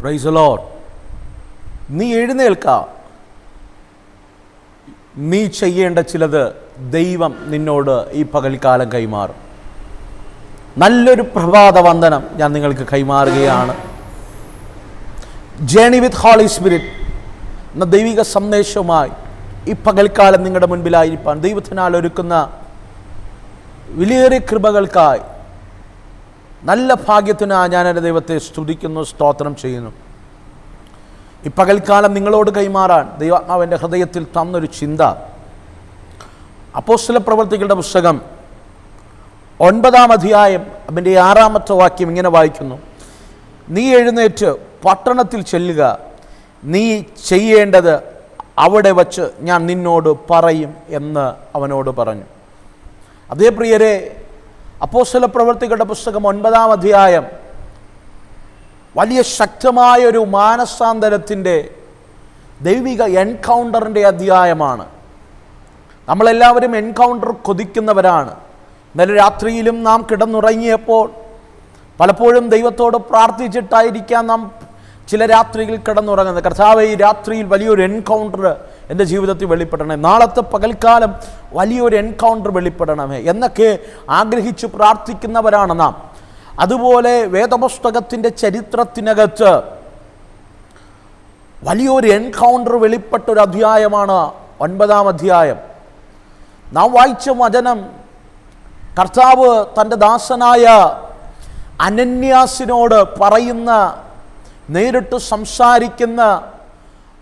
Price load നീ എഴുന്നേൽക്ക. നീ ചെയ്യേണ്ട ചിലത് ദൈവം നിന്നോട് ഈ പകൽക്കാലം കൈമാറും. നല്ലൊരു പ്രഭാത വന്ദനം ഞാൻ നിങ്ങൾക്ക് കൈമാറുകയാണ്. ജേണി വിത്ത് ഹോളി സ്പിരിറ്റ് എന്ന ദൈവിക സന്ദേശവുമായി ഈ പകൽക്കാലം നിങ്ങളുടെ മുൻപിലായിരിക്കാൻ ദൈവത്തിനാൽ ഒരുക്കുന്ന വിലയേറിയ കൃപകൾക്കായി നല്ല ഭാഗ്യത്തിനായി ഞാൻ എന്റെ ദൈവത്തെ സ്തുതിക്കുന്നു സ്തോത്രം ചെയ്യുന്നു. ഈ പകൽക്കാലം നിങ്ങളോട് കൈമാറാൻ ദൈവാത്മാവിന്റെ ഹൃദയത്തിൽ തന്നൊരു ചിന്ത. അപ്പോസ്തല പ്രവർത്തികളുടെ പുസ്തകം ഒൻപതാം അധ്യായം അതിന്റെ ആറാമത്തെ വാക്യം ഇങ്ങനെ വായിക്കുന്നു. നീ എഴുന്നേറ്റ് പട്ടണത്തിൽ ചെല്ലുക. നീ ചെയ്യേണ്ടത് അവിടെ വച്ച് ഞാൻ നിന്നോട് പറയും എന്ന് അവനോട് പറഞ്ഞു. അതേ പ്രിയരെ അപ്പോസ്തല പ്രവർത്തികളുടെ പുസ്തകം ഒൻപതാം അധ്യായം. വലിയ ശക്തമായ ഒരു മാനസാന്തരത്തിന്റെ ദൈവിക എൻകൗണ്ടറിന്റെ അധ്യായമാണ്. നമ്മളെല്ലാവരും എൻകൗണ്ടർ കൊതിക്കുന്നവരാണ്. ഇന്നലെ രാത്രിയിലും നാം കിടന്നുറങ്ങിയപ്പോൾ പലപ്പോഴും ദൈവത്തോട് പ്രാർത്ഥിച്ചിട്ടായിരിക്കാം നാം ചില രാത്രിയിൽ കിടന്നുറങ്ങുന്നത്. കർത്താവ് ഈ രാത്രിയിൽ വലിയൊരു എൻകൗണ്ടർ എന്റെ ജീവിതത്തിൽ വെളിപ്പെടണേ നാളത്തെ പകൽക്കാലം വലിയൊരു എൻകൗണ്ടർ വെളിപ്പെടണമേ. എന്നൊക്കെ ആഗ്രഹിച്ച് പ്രാർത്ഥിക്കുന്നവരാണ് നാം. അതുപോലെ വേദപുസ്തകത്തിന്റെ ചരിത്രത്തിനകത്ത് വലിയൊരു എൻകൗണ്ടർ വെളിപ്പെട്ട ഒരു അധ്യായമാണ് ഒൻപതാം അധ്യായം. നാം വായിച്ച വചനം കർത്താവ് തന്റെ ദാസനായ അനന്യാസിനോട് പറയുന്ന നേരിട്ട് സംസാരിക്കുന്ന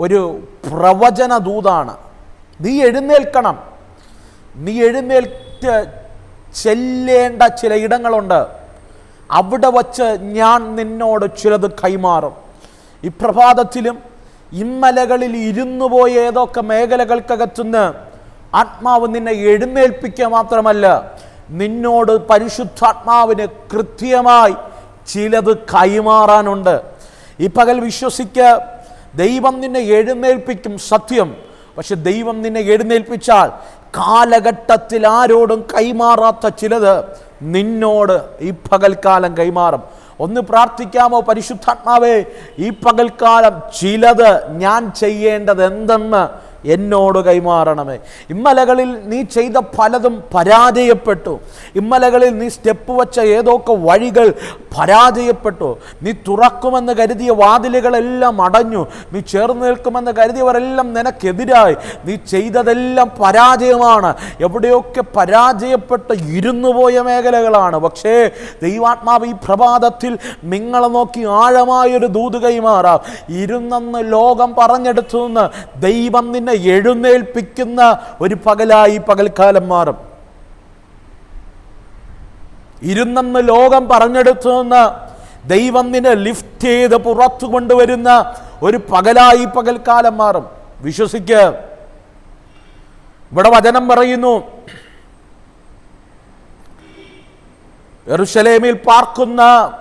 ഒരു പ്രവചന ദൂതാണ് നീ എഴുന്നേൽക്കണം. നീ എഴുന്നേൽറ്റ് ചെല്ലേണ്ട ചില ഇടങ്ങളുണ്ട്. അവിടെ വച്ച് ഞാൻ നിന്നോട് ചിലത് കൈമാറും. ഈ പ്രഭാതത്തിലും ഇമ്മലകളിൽ ഇരുന്നു പോയ ഏതൊക്കെ മേഖലകൾക്കകത്തുനിന്ന് ആത്മാവ് നിന്നെ എഴുന്നേൽപ്പിക്കുക മാത്രമല്ല നിന്നോട് പരിശുദ്ധാത്മാവിന് കൃത്യമായി ചിലത് കൈമാറാനുണ്ട്. ഈ പകൽ വിശ്വസിക്ക ദൈവം നിന്നെ എഴുന്നേൽപ്പിക്കും സത്യം. പക്ഷെ ദൈവം നിന്നെ എഴുന്നേൽപ്പിച്ചാൽ കാലഘട്ടത്തിൽ ആരോടും കൈമാറാത്ത ചിലത് നിന്നോട് ഈ പകൽക്കാലം കൈമാറും. ഒന്ന് പ്രാർത്ഥിക്കാമോ പരിശുദ്ധാത്മാവേ? ഈ പകൽക്കാലം ചിലത് ഞാൻ ചെയ്യേണ്ടത് എന്തെന്ന് എന്നോട് കൈമാറണമേ. ഇമ്മലകളിൽ നീ ചെയ്ത പലതും പരാജയപ്പെട്ടു. ഇമ്മലകളിൽ നീ സ്റ്റെപ്പ് വച്ച ഏതൊക്കെ വഴികൾ പരാജയപ്പെട്ടു. നീ തുറക്കുമെന്ന് കരുതിയ വാതിലുകളെല്ലാം അടഞ്ഞു. നീ ചേർന്ന് നിൽക്കുമെന്ന് കരുതിയവരെല്ലാം നിനക്കെതിരായി. നീ ചെയ്തതെല്ലാം പരാജയമാണ്. എവിടെയൊക്കെ പരാജയപ്പെട്ട് ഇരുന്നു പോയ മേഖലകളാണ്. പക്ഷേ ദൈവാത്മാവ് ഈ പ്രഭാതത്തിൽ നിങ്ങളെ നോക്കി ആഴമായൊരു ദൂത് കൈമാറാം. ഇരുന്നെന്ന് ലോകം പറഞ്ഞെടുത്തു നിന്ന് ദൈവം നിന്നെ എഴുന്നേൽപ്പിക്കുന്ന ഒരു പകലായി പകൽക്കാലം മാറും. ഇരുന്നെന്ന് ലോകം പറഞ്ഞെടുത്തു നിന്ന് ദൈവം നിന്നെ ലിഫ്റ്റ് ചെയ്ത് പുറത്തു കൊണ്ടുവരുന്ന ഒരു പകലായി പകൽക്കാലം മാറും. വിശ്വസിക്ക്. ഇവിടെ വചനം പറയുന്നു എറുശലേമിൽ പാർക്കുന്ന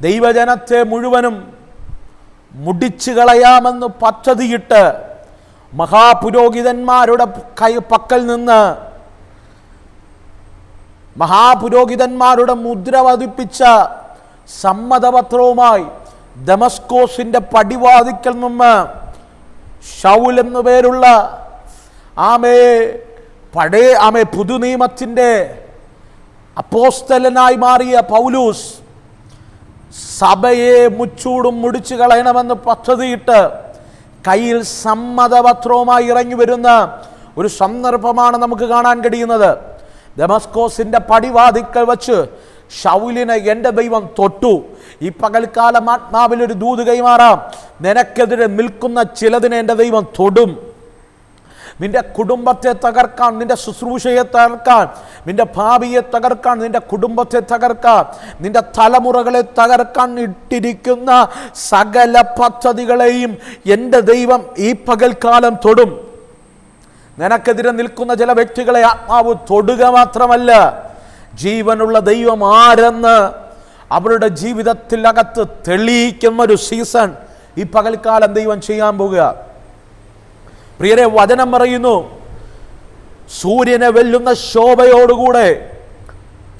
ദൈവജനത്തെ മുഴുവനും മുടിച്ചു കളയാമെന്ന് പദ്ധതിയിട്ട് മഹാപുരോഹിതന്മാരുടെ കൈ പക്കൽ നിന്ന് മഹാപുരോഹിതന്മാരുടെ മുദ്ര പതിപ്പിച്ച സമ്മതപത്രവുമായി ദമസ്കോസിന്റെ പടിവാതിക്കൽ നിന്ന് ഷൗൽ എന്നു പേരുള്ള ആമേ പഴയ ആമേ പുതുനിയമത്തിന്റെ അപ്പോസ്തലനായി മാറിയ പൗലൂസ് സഭയെ മുച്ചൂടും മുടിച്ചു കളയണമെന്ന് പദ്ധതിയിട്ട് കയ്യിൽ സമ്മതപത്രവുമായി ഇറങ്ങി വരുന്ന ഒരു സന്ദർഭമാണ് നമുക്ക് കാണാൻ കഴിയുന്നത്. ദമസ്കോസിന്റെ പടിവാതിക്കൽ വച്ച് ഷൗലിനെ എന്റെ ദൈവം തൊട്ടു. ഈ പകൽക്കാലം ആത്മാവിൽ ഒരു ദൂത് കൈമാറാം. നിനക്കെതിരെ നിൽക്കുന്ന ചിലതിനെ എന്റെ ദൈവം തൊടും. നിന്റെ കുടുംബത്തെ തകർക്കാൻ നിന്റെ ശുശ്രൂഷയെ തകർക്കാൻ നിന്റെ ഭാവിയെ തകർക്കാൻ നിന്റെ കുടുംബത്തെ തകർക്കാൻ നിന്റെ തലമുറകളെ തകർക്കാൻ ഇട്ടിരിക്കുന്ന സകല പദ്ധതികളെയും എന്റെ ദൈവം ഈ പകൽക്കാലം തൊടും. നിനക്കെതിരെ നിൽക്കുന്ന ചില വ്യക്തികളെ ആത്മാവ് തൊടുക മാത്രമല്ല ജീവനുള്ള ദൈവം ആരെന്ന് അവരുടെ ജീവിതത്തിനകത്ത് തെളിയിക്കുന്ന ഒരു സീസൺ ഈ പകൽക്കാലം ദൈവം ചെയ്യാൻ പോകുക. പ്രിയരെ വചനം പറയുന്നു. സൂര്യനെ വെല്ലുന്ന ശോഭയോടുകൂടെ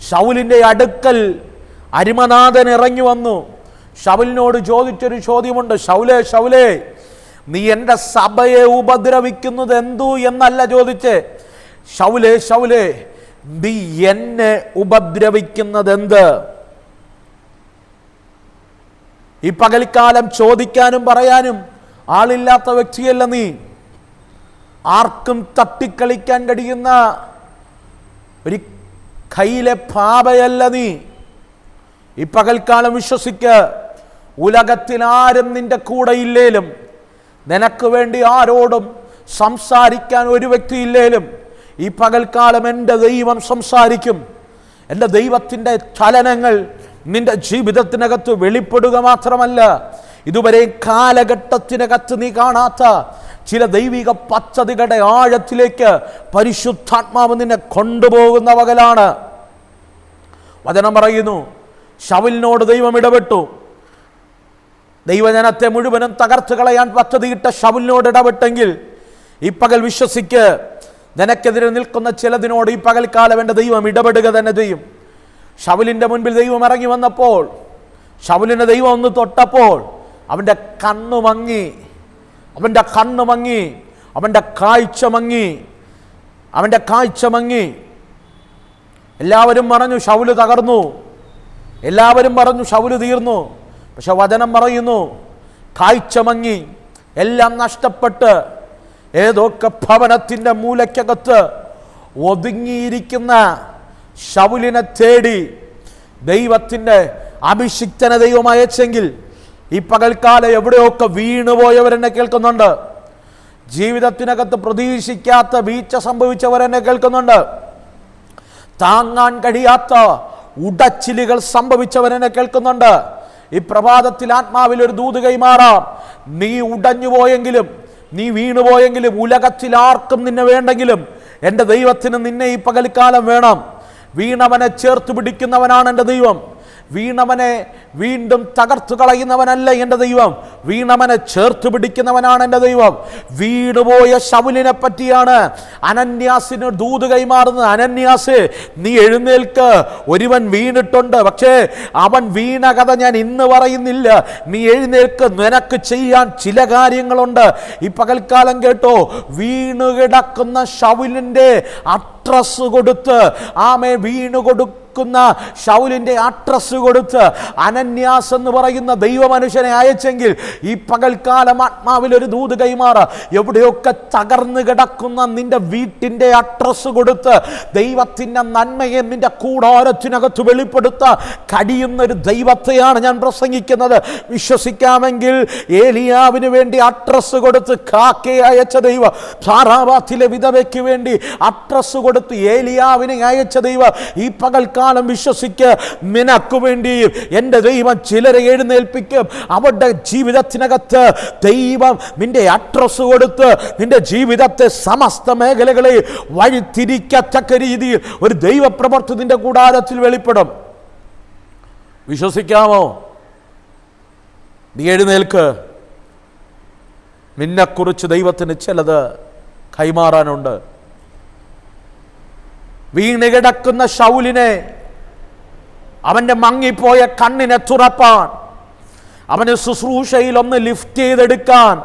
ഷൗലിന്റെ അടുക്കൽ അരിമനാഥൻ ഇറങ്ങി വന്നു. ഷൗലിനോട് ചോദിച്ചൊരു ചോദ്യമുണ്ട്. ഷൗലേ ഷൗലേ നീ എന്റെ സഭയെ ഉപദ്രവിക്കുന്നത് എന്തു എന്നല്ല ചോദിച്ച്. ഷൗലേ ഷൗലേ നീ എന്നെ ഉപദ്രവിക്കുന്നത് എന്ത് ഈ പകൽക്കാലം ചോദിക്കാനും പറയാനും ആളില്ലാത്ത വ്യക്തിയല്ല നീ. ആർക്കും തട്ടിക്കളിക്കാൻ കഴിയുന്ന ഒരു കയ്യിലെ പാപയല്ല നീ. ഈ പകൽക്കാലം വിശ്വസിക്ക് ഉലകത്തിനാരും നിന്റെ കൂടെ ഇല്ലേലും നിനക്ക് വേണ്ടി ആരോടും സംസാരിക്കാൻ ഒരു വ്യക്തി ഇല്ലേലും ഈ പകൽക്കാലം എന്റെ ദൈവം സംസാരിക്കും. എന്റെ ദൈവത്തിന്റെ ചലനങ്ങൾ നിന്റെ ജീവിതത്തിനകത്ത് വെളിപ്പെടുക മാത്രമല്ല ഇതുവരെ കാലഘട്ടത്തിനകത്ത് നീ കാണാത്ത ചില ദൈവിക പദ്ധതികളുടെ ആഴത്തിലേക്ക് പരിശുദ്ധാത്മാവ് നിന്നെ കൊണ്ടുപോകുന്ന വകലാണ് വചനം പറയുന്നു ഷവിലിനോട് ദൈവം ഇടപെട്ടു. ദൈവജനത്തെ മുഴുവനും തകർത്ത് കളയാൻ പദ്ധതിയിട്ട ഷവിലിനോട് ഇടപെട്ടെങ്കിൽ ഈ പകൽ വിശ്വസിക്ക് നിനക്കെതിരെ നിൽക്കുന്ന ചിലതിനോട് ഈ പകൽക്കാലം എന്റെ ദൈവം ഇടപെടുക തന്നെ ചെയ്യും. ഷവിലിന്റെ മുൻപിൽ ദൈവം ഇറങ്ങി വന്നപ്പോൾ ഷവിലിനെ ദൈവം ഒന്ന് തൊട്ടപ്പോൾ അവന്റെ കണ്ണു മങ്ങി അവന്റെ കണ്ണ് മങ്ങി അവന്റെ കാഴ്ച മങ്ങി അവന്റെ കാഴ്ച മങ്ങി. എല്ലാവരും പറഞ്ഞു ഷൗൽ തകർന്നു. എല്ലാവരും പറഞ്ഞു ഷൗൽ തീർന്നു. പക്ഷെ വചനം പറയുന്നു കാഴ്ച മങ്ങി എല്ലാം നഷ്ടപ്പെട്ട് ഏതൊക്കെ ഭവനത്തിന്റെ മൂലയ്ക്കകത്ത് ഒതുങ്ങിയിരിക്കുന്ന ഷൗലിനെ തേടി ദൈവത്തിന്റെ അഭിഷിക്തന ദൈവം ഈ പകൽക്കാലം എവിടെയൊക്കെ വീണുപോയവരെന്നെ കേൾക്കുന്നുണ്ട്? ജീവിതത്തിനകത്ത് പ്രതീക്ഷിക്കാത്ത വീഴ്ച സംഭവിച്ചവരെന്നെ കേൾക്കുന്നുണ്ട്. താങ്ങാൻ കഴിയാത്ത ഉടച്ചിലുകൾ സംഭവിച്ചവരെന്നെ കേൾക്കുന്നുണ്ട്. ഈ പ്രഭാതത്തിൽ ആത്മാവിൽ ഒരു ദൂത് കൈമാറാം. നീ ഉടഞ്ഞു പോയെങ്കിലും നീ വീണുപോയെങ്കിലും ഉലകത്തിൽ ആർക്കും നിന്നെ വേണ്ടെങ്കിലും എന്റെ ദൈവത്തിന് നിന്നെ ഈ പകൽക്കാലം വേണം. വീണവനെ ചേർത്ത് പിടിക്കുന്നവനാണ് എന്റെ ദൈവം. വീണവനെ വീണ്ടും തകർത്തു കളയുന്നവനല്ല എന്റെ ദൈവം. വീണവനെ ചേർത്ത് പിടിക്കുന്നവനാണ് എന്റെ ദൈവം. വീണുപോയ ശവുലിനെ പറ്റിയാണ് അനന്യാസിന് ദൂത് കൈമാറുന്നത്. അനന്യാസ് നീ എഴുന്നേൽക്ക്. ഒരുവൻ വീണിട്ടുണ്ട്. പക്ഷേ അവൻ വീണ കഥ ഞാൻ ഇന്ന് പറയുന്നില്ല. നീ എഴുന്നേൽക്ക്. നിനക്ക് ചെയ്യാൻ ചില കാര്യങ്ങളുണ്ട്. ഈ പകൽക്കാലം കേട്ടോ വീണു കിടക്കുന്ന ഷവുലിന്റെ അട്രസ് കൊടുത്ത് ആമേ വീണു കൊടുക്കുന്ന ഷൗലിന്റെ അട്രസ് കൊടുത്ത് അനന്യാസ് എന്ന് പറയുന്ന ദൈവമനുഷ്യനെ അയച്ചെങ്കിൽ ഈ പകൽക്കാലം ആത്മാവിൽ ഒരു ദൂത് കൈമാറ. എവിടെയൊക്കെ തകർന്നു കിടക്കുന്ന നിന്റെ വീട്ടിന്റെ അട്രസ് കൊടുത്ത് ദൈവത്തിന്റെ നന്മയെ നിന്റെ കൂടാരത്തിനകത്ത് വെളിപ്പെടുത്ത കഴിയുന്ന ഒരു ദൈവത്തെയാണ് ഞാൻ പ്രസംഗിക്കുന്നത്. വിശ്വസിക്കാമെങ്കിൽ ഏലിയാവിന് വേണ്ടി അട്രസ് കൊടുത്ത് കാക്കെ അയച്ച ദൈവം സാറാബാത്തിലെ വിധവയ്ക്ക് വേണ്ടി അട്രസ് കൊടുത്ത് ഏലിയാവിനെ അയച്ച ദൈവം ഈ പകൽക്കാലം വിശ്വസിക്ക് നിനക്ക് വേണ്ടി എന്റെ ദൈവം ചിലരെ എഴുന്നേൽപ്പിക്കും. അവരുടെ ജീവിതത്തിനകത്ത് ദൈവം നിന്റെ അഡ്രസ് കൊടുത്ത് നിന്റെ ജീവിതത്തെ സമസ്ത മേഖലകളെ വഴിതിരിക്കത്തക്ക രീതിയിൽ ഒരു ദൈവപ്രവർത്തി നിന്റെ കൂടാരത്തിൽ വെളിപ്പെടും. വിശ്വസിക്കാമോ? നീ എഴുന്നേൽക്ക്. നിന്നെക്കുറിച്ച് ദൈവത്തിന് ചിലത് കൈമാറാനുണ്ട്. വീണ് കിടക്കുന്ന ഷൗലിനെ അവന്റെ മങ്ങിപ്പോയ കണ്ണിനെ തുറപ്പാൻ അവന് ശുശ്രൂഷയിൽ ഒന്ന് ലിഫ്റ്റ് ചെയ്തെടുക്കാൻ.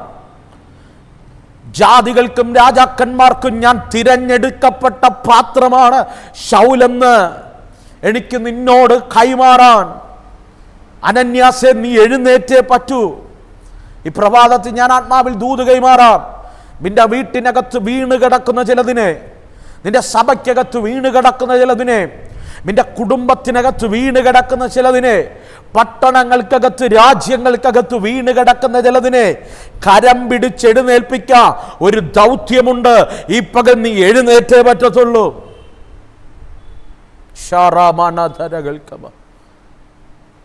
ജാതികൾക്കും രാജാക്കന്മാർക്കും ഞാൻ തിരഞ്ഞെടുക്കപ്പെട്ട പാത്രമാണ് ഷൗലെന്ന് എനിക്ക് നിന്നോട് കൈമാറാൻ. അനന്യാസെ നീ എഴുന്നേറ്റേ പറ്റൂ. ഈ പ്രഭാതത്തിൽ ഞാൻ ആത്മാവിൽ ദൂത് കൈമാറാം. നിന്റെ വീട്ടിനകത്ത് വീണ് കിടക്കുന്ന ചിലതിനെ നിന്റെ സഭയ്ക്കകത്ത് വീണ് കിടക്കുന്ന ചിലതിനെ നിന്റെ കുടുംബത്തിനകത്ത് വീണ് കിടക്കുന്ന ചിലതിനെ പട്ടണങ്ങൾക്കകത്ത് രാജ്യങ്ങൾക്കകത്ത് വീണ് കിടക്കുന്ന ചിലതിനെ കരം പിടിച്ചെഴുന്നേൽപ്പിക്ക ഒരു ദൗത്യമുണ്ട്. ഈ പകൽ നീ എഴുന്നേറ്റേ പറ്റത്തുള്ളൂ.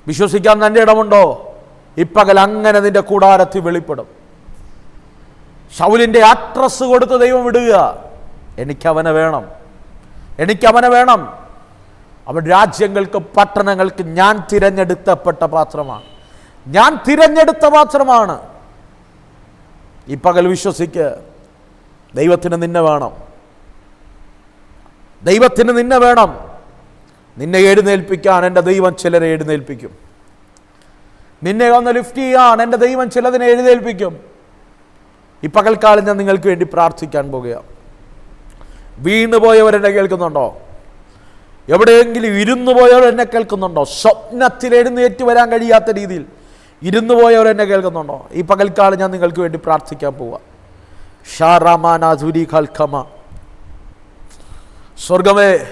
വിശ്വസിക്കാൻ തന്റെ ഇടമുണ്ടോ? ഇപ്പകൽ അങ്ങനെ നിന്റെ കൂടാരത്തിൽ വെളിപ്പെടും. ഷൗലിന്റെ അഡ്രസ് കൊടുത്ത് ദൈവം വിടുക. എനിക്കവനെ വേണം. എനിക്കവനെ വേണം. അവൻ രാജ്യങ്ങൾക്ക് പട്ടണങ്ങൾക്ക് ഞാൻ തിരഞ്ഞെടുത്തപ്പെട്ട പാത്രമാണ്. ഞാൻ തിരഞ്ഞെടുത്ത പാത്രമാണ്. ഈ പകൽ വിശ്വസിക്ക്. ദൈവത്തിന് നിന്നെ വേണം. ദൈവത്തിന് നിന്നെ വേണം. നിന്നെ എഴുന്നേൽപ്പിക്കാൻ എന്റെ ദൈവം ചിലരെ എഴുന്നേൽപ്പിക്കും. നിന്നെ ഒന്ന് ലിഫ്റ്റ് ചെയ്യാൻ എന്റെ ദൈവം ചിലതിനെ എഴുന്നേൽപ്പിക്കും. ഈ പകൽക്കാലം ഞാൻ നിങ്ങൾക്ക് വേണ്ടി പ്രാർത്ഥിക്കാൻ പോകുകയാണ്. വീണുപോയവരെന്നെ കേൾക്കുന്നുണ്ടോ? എവിടെയെങ്കിലും ഇരുന്നു പോയവർ എന്നെ കേൾക്കുന്നുണ്ടോ? സ്വപ്നത്തിൽ എഴുന്നേറ്റ് വരാൻ കഴിയാത്ത രീതിയിൽ ഇരുന്നു പോയവർ എന്നെ കേൾക്കുന്നുണ്ടോ? ഈ പകൽക്കാലം ഞാൻ നിങ്ങൾക്ക് വേണ്ടി പ്രാർത്ഥിക്കാൻ പോവാ. ഷാറാമാനാധുരി ഖൽഖമ. സ്വർഗമേ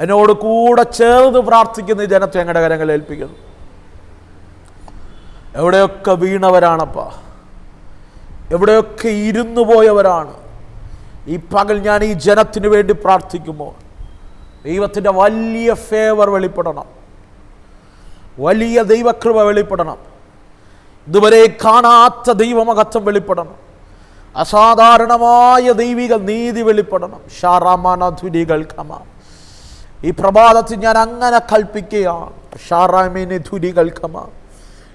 എന്നോട് കൂടെ ചേർന്ന് പ്രാർത്ഥിക്കുന്ന ഈ ജനത്തെ ഞങ്ങളുടെ കരങ്ങളിൽ ഏൽപ്പിക്കുന്നു. എവിടെയൊക്കെ വീണവരാണപ്പാ. എവിടെയൊക്കെ ഇരുന്നു പോയവരാണ് ഈ പകൽ ഞാൻ ഈ ജനത്തിന് വേണ്ടി പ്രാർത്ഥിക്കുമ്പോൾ ദൈവത്തിന്റെ വലിയ ഫേവർ വെളിപ്പെടണം. വലിയ ദൈവകൃപ വെളിപ്പെടണം. ഇതുവരെ കാണാത്ത ദൈവമഹത്വം വെളിപ്പെടണം. അസാധാരണമായ ദൈവിക നീതി വെളിപ്പെടണം. ഷാറാമാനധുരികൾ ഖമ ഈ പ്രഭാതത്തിൽ ഞാൻ അങ്ങനെ കൽപ്പിക്കുകയാണ്. ഷാറാമിന് ധുരികൾ ഖമ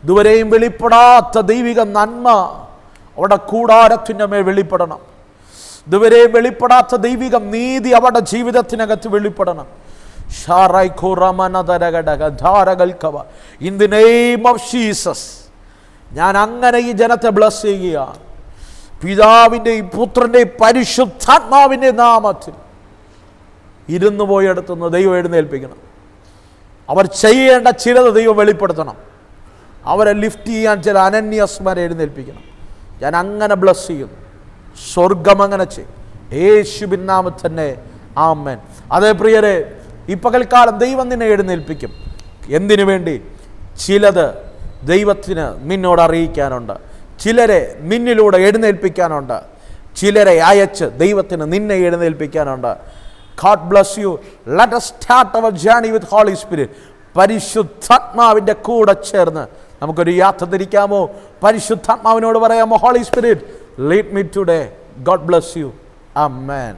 ഇതുവരെയും വെളിപ്പെടാത്ത ദൈവിക നന്മ അവിടെ കൂടാരത്തിന്റെ മേൽ വെളിപ്പെടണം. ഇതുവരെ വെളിപ്പെടാത്ത ദൈവിക നീതി അവരുടെ ജീവിതത്തിനകത്ത് വെളിപ്പെടണം. In the name of Jesus ഞാൻ അങ്ങനെ ഈ ജനത്തെ ബ്ലസ് ചെയ്യുകയാണ്. പിതാവിന്റെയും പുത്രന്റെയും പരിശുദ്ധാത്മാവിന്റെ നാമത്തിൽ ഇരുന്നു പോയെടുത്തുനിന്ന് ദൈവം എഴുന്നേൽപ്പിക്കണം. അവർ ചെയ്യേണ്ട ചിലത് ദൈവം വെളിപ്പെടുത്തണം. അവരെ ലിഫ്റ്റ് ചെയ്യാൻ ചില അനന്യസ്മാരെ എഴുന്നേൽപ്പിക്കണം. ഞാൻ അങ്ങനെ ബ്ലസ് ചെയ്യുന്നു. സ്വർഗം അങ്ങനെ ചെയ്യും. യേശുബിൻ നാമത്തിൽ തന്നെ ആമേൻ. അതേ പ്രിയരെ ഈ പകൽക്കാലം ദൈവം നിന്നെ എഴുന്നേൽപ്പിക്കും. എന്തിനു വേണ്ടി? ചിലത് ദൈവത്തിന് നിന്നോട് അറിയിക്കാനുണ്ട്. ചിലരെ നിന്നിലൂടെ എഴുന്നേൽപ്പിക്കാനുണ്ട്. ചിലരെ അയച്ച് ദൈവത്തിന് നിന്നെ എഴുന്നേൽപ്പിക്കാനുണ്ട്. God bless you let start our journey with Holy Spirit പരിശുദ്ധാത്മാവിന്റെ കൂടെ ചേർന്ന് നമുക്കൊരു യാത്ര തിരിക്കാമോ? പരിശുദ്ധാത്മാവിനോട് പറയാമോ Holy Spirit lead me today God bless you amen